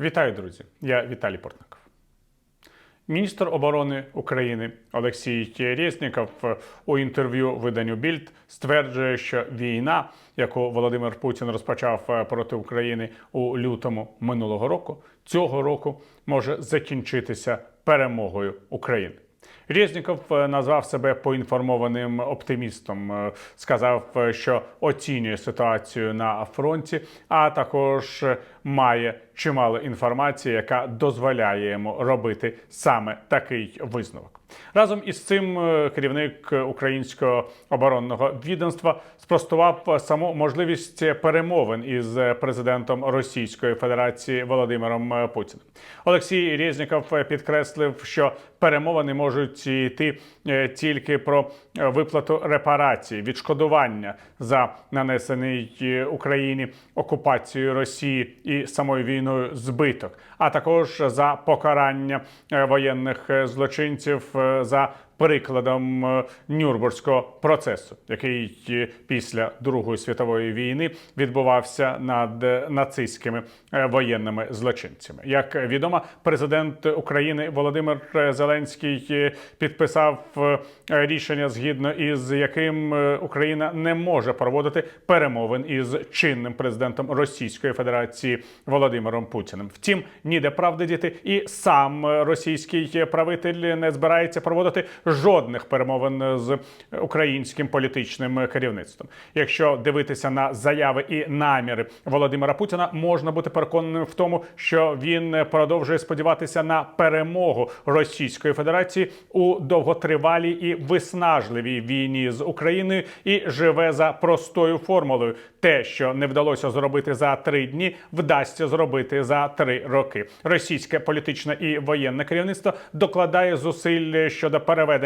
Вітаю, друзі! Я Віталій Портников. Міністр оборони України Олексій Резніков у інтерв'ю виданню Більд стверджує, що війна, яку Володимир Путін розпочав проти України у лютому минулого року, цього року може закінчитися перемогою України. Резніков е, назвав себе поінформованим оптимістом. Е, Сказав, е, що оцінює ситуацію на фронті, а також е, має чимало інформації, яка дозволяє йому робити саме такий висновок. Разом із цим е, керівник українського оборонного відомства спростував саму можливість перемовин із президентом Російської Федерації Володимиром е, Путіним. Олексій Резніков підкреслив, що перемовини можуть йти е, тільки про виплату репарацій, відшкодування за нанесений Україні окупацією Росії і самою війною збиток, а також за покарання е, воєнних е, злочинців е, за прикладом е, процесу, який е, після Другої світової війни відбувався над е, нацистськими воєнними злочинцями. Як відомо, президент України Володимир Зеленський підписав рішення, згідно із яким Україна не може проводити перемовин із чинним президентом Російської Федерації Володимиром Путіним. Втім, ніде правди діти, і сам російський правитель не збирається проводити жодних перемовин з українським політичним керівництвом. Якщо дивитися на заяви і наміри Володимира Путіна, можна бути переконаним в тому, що він продовжує сподіватися на перемогу Російської Федерації у довготривалій і виснажливій війні з Україною і живе за простою формулою: те, що не вдалося зробити за три дні, вдасться зробити за три роки. Російське політичне і воєнне керівництво докладає зусиль щодо переведення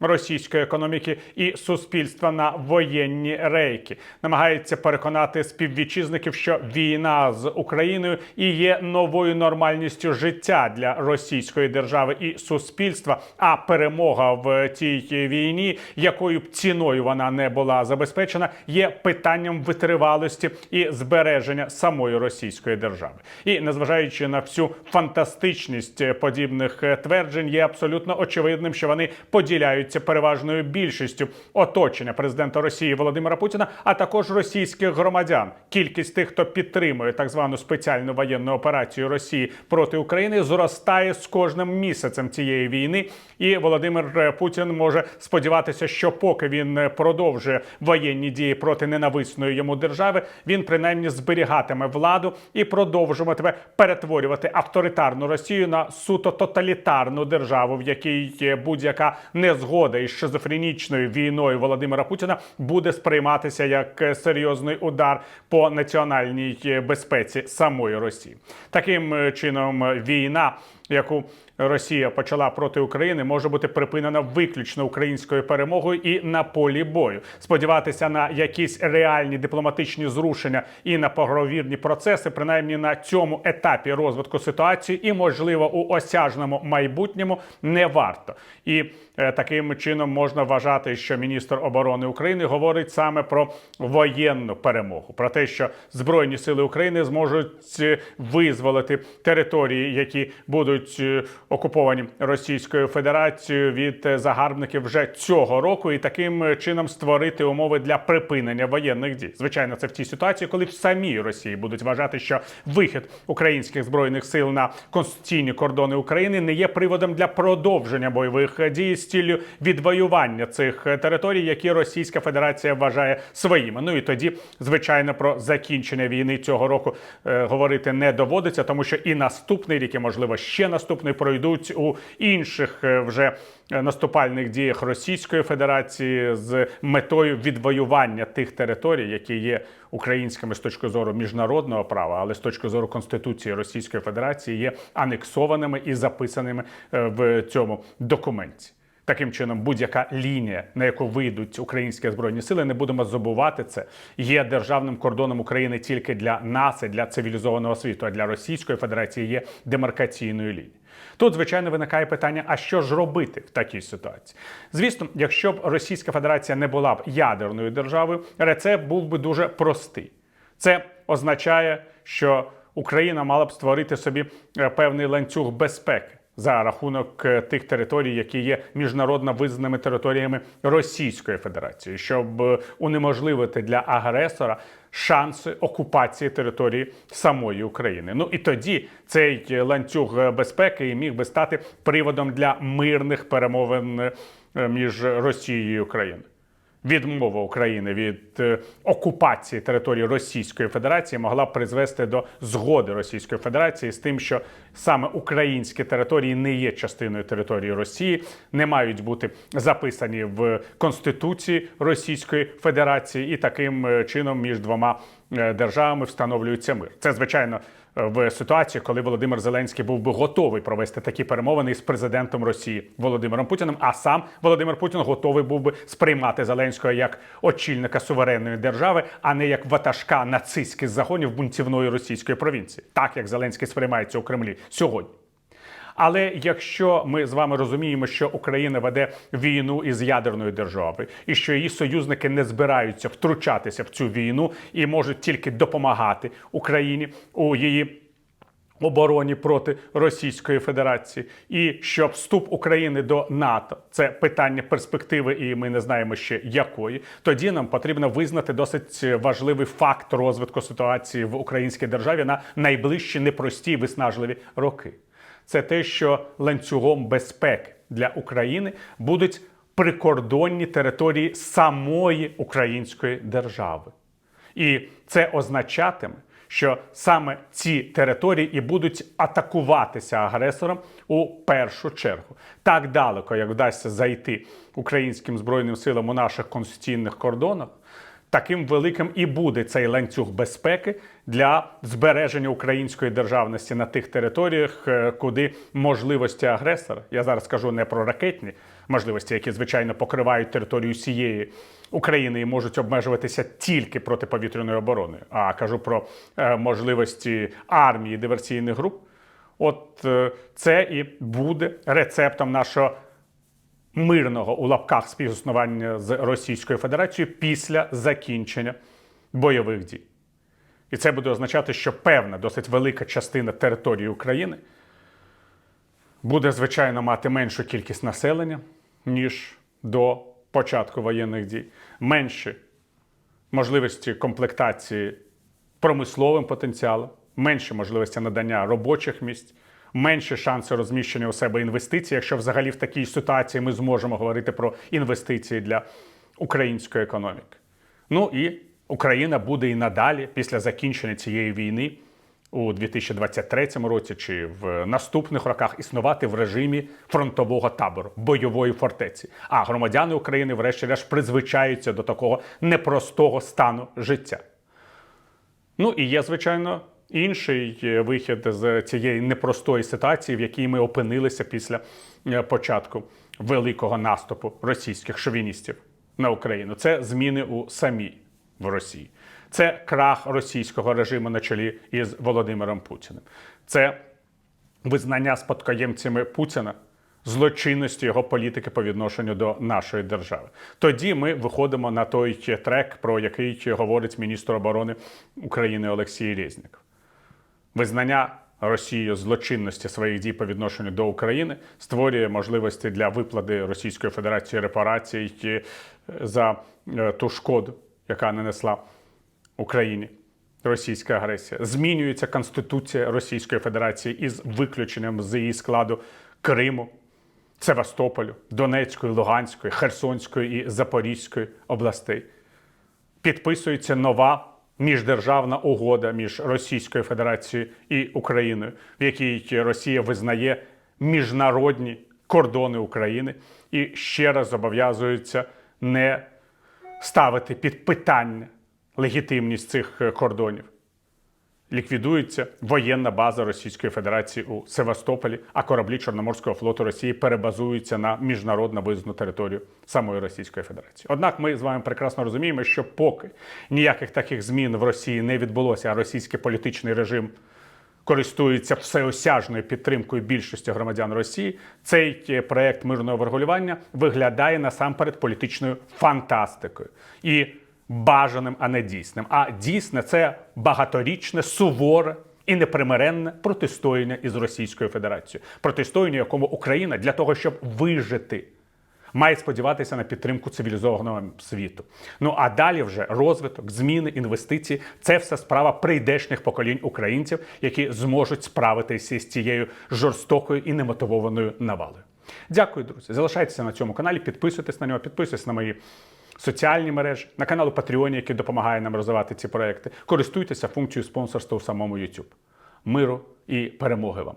російської економіки і суспільства на воєнні рейки, намагається переконати співвітчизників, що війна з Україною і є новою нормальністю життя для російської держави і суспільства. А перемога в цій війні, якою б ціною вона не була забезпечена, є питанням витривалості і збереження самої російської держави. І незважаючи на всю фантастичність подібних тверджень, є абсолютно очевидним, що вони поділяються переважною більшістю оточення президента Росії Володимира Путіна, а також російських громадян. Кількість тих, хто підтримує так звану спеціальну воєнну операцію Росії проти України, зростає з кожним місяцем цієї війни. І Володимир е, Путін може сподіватися, що поки він е, продовжує воєнні дії проти ненависної йому держави, він принаймні зберігатиме владу і продовжуватиме перетворювати авторитарну Росію на суто тоталітарну державу, в якій будь-яка незгода із шизофренічною війною Володимира Путіна буде сприйматися як е, серйозний удар по національній е, безпеці самої Росії. Таким е, чином, війна, яку Росія почала проти України, може бути припинена виключно українською перемогою і на полі бою. Сподіватися на якісь реальні дипломатичні зрушення і на поговорні процеси, принаймні на цьому етапі розвитку ситуації, і можливо у осяжному майбутньому не варто. І е, таким чином можна вважати, що міністр оборони України говорить саме про воєнну перемогу, про те, що збройні сили України зможуть е, визволити території, які будуть е, окуповані Російською Федерацією від е, загарбників вже цього року, і таким е, чином створити умови для припинення воєнних дій. Звичайно, це в тій ситуації, коли в самій Росії будуть вважати, що вихід українських збройних сил на конституційні кордони України не є приводом для продовження бойових дій з ціллю відвоювання цих територій, які Російська Федерація вважає своїми. Ну і тоді, звичайно, про закінчення війни цього року е, говорити не доводиться, тому що і наступний рік, і можливо ще наступний пройдуть у інших е, вже е, наступальних діях Російської Федерації з метою відвоювання тих територій, які є українськими з точки зору міжнародного права, але з точки зору Конституції Російської Федерації є анексованими і записаними е, в цьому документі. Таким чином, будь-яка лінія, на яку вийдуть українські збройні сили, не будемо забувати це, є державним кордоном України тільки для нас і для цивілізованого світу, а для Російської Федерації є демаркаційною лінією. Тут, звичайно, виникає питання: а що ж робити в такій ситуації? Звісно, якщо б Російська Федерація не була б ядерною державою, рецепт був би дуже простий. Це означає, що Україна мала б створити собі е, певний ланцюг безпеки за рахунок е, тих територій, які є міжнародно визнаними територіями Російської Федерації, щоб е, унеможливити для агресора шанси окупації території самої України. Ну і тоді цей е, ланцюг безпеки міг би стати приводом для мирних перемовин між Росією і Україною. Відмова України від е, окупації території Російської Федерації могла б призвести до згоди Російської Федерації з тим, що саме українські території не є частиною території Росії, не мають бути записані в Конституції Російської Федерації, і таким е, чином між двома е, державами встановлюється мир. Це звичайно в ситуації, коли Володимир Зеленський був би готовий провести такі перемовини з президентом Росії Володимиром Путіним, а сам Володимир Путін готовий був би сприймати Зеленського як очільника суверенної держави, а не як ватажка нацистських загонів бунтівної російської провінції, так як Зеленський сприймається у Кремлі сьогодні. Але якщо ми з вами розуміємо, що Україна веде війну із ядерною державою, і що її союзники не збираються втручатися в цю війну і можуть тільки допомагати Україні у її обороні проти Російської Федерації, і що вступ України до НАТО це питання перспективи, і ми не знаємо ще якої. Тоді нам потрібно визнати досить важливий факт розвитку ситуації в українській державі на найближчі непрості виснажливі роки. Це те, що ланцюгом безпеки для України будуть прикордонні території самої української держави. І це означатиме, що саме ці території і будуть атакуватися агресором у першу чергу. Так далеко, як вдасться зайти українським збройним силам у наших конституційних кордонах, таким великим і буде цей ланцюг безпеки для збереження української державності на тих територіях, е, куди можливості агресора, я зараз кажу не про ракетні можливості, які звичайно покривають територію всієї України і можуть обмежуватися тільки протиповітряною обороною, а кажу про е, можливості армії диверсійних груп. От е, це і буде рецептом нашого мирного у лапках співіснування з Російською Федерацією після закінчення бойових дій. І це буде означати, що певна досить велика частина території України буде, звичайно, мати меншу кількість населення, ніж до початку воєнних дій, менші можливості комплектації промисловим потенціалом, менші можливості надання робочих місць, менші шанси розміщення у себе інвестицій, якщо взагалі в такій ситуації ми зможемо говорити про інвестиції для української економіки. Ну і Україна буде і надалі, після закінчення цієї війни у 2023 році чи в наступних роках існувати в режимі фронтового табору, бойової фортеці. А громадяни України, врешті-решт, призвичаються до такого непростого стану життя. Ну і є, звичайно, інший е, вихід з цієї непростої ситуації, в якій ми опинилися після е, початку великого наступу російських шовіністів на Україну. Це зміни у самій в Росії. Це крах російського режиму на чолі із Володимиром Путіним. Це визнання спадкоємцями Путіна злочинності його політики по відношенню до нашої держави. Тоді ми виходимо на той трек, про який говорить міністр оборони України Олексій Резніков. Визнання Росією злочинності своїх дій по відношенню до України створює можливості для виплати Російської Федерації репарацій е, за е, ту шкоду, яка нанесла Україні російська агресія. Змінюється Конституція Російської Федерації із виключенням з її складу Криму, Севастополю, Донецької, Луганської, Херсонської і Запорізької областей. Підписується нова міждержавна угода між Російською Федерацією і Україною, в якій Росія визнає міжнародні кордони України і ще раз зобов'язується не ставити під питання легітимність цих е, кордонів. Ліквідується воєнна база Російської Федерації у Севастополі, а кораблі Чорноморського флоту Росії перебазуються на міжнародно визнану територію самої Російської Федерації. Однак ми з вами прекрасно розуміємо, що поки ніяких таких змін в Росії не відбулося, а російський політичний режим користується всеосяжною підтримкою більшості громадян Росії, цей е, проект мирного врегулювання виглядає насамперед політичною фантастикою і бажаним, а не дійсним. А дійсне це багаторічне, суворе і непримиренне протистояння із Російською Федерацією, протистояння, якому Україна для того, щоб вижити. Має сподіватися на підтримку цивілізованого світу. Ну а далі вже розвиток, зміни, інвестиції це все справа прийдешних поколінь українців, які зможуть справитися з цією жорстокою і немотивованою навалою. Дякую, друзі. Залишайтеся на цьому каналі, підписуйтесь на нього, підписуйтесь на мої соціальні мережі, на канал у Patreon, який допомагає нам розвивати ці проекти. Користуйтеся функцією спонсорства у самому YouTube. Миру і перемоги вам!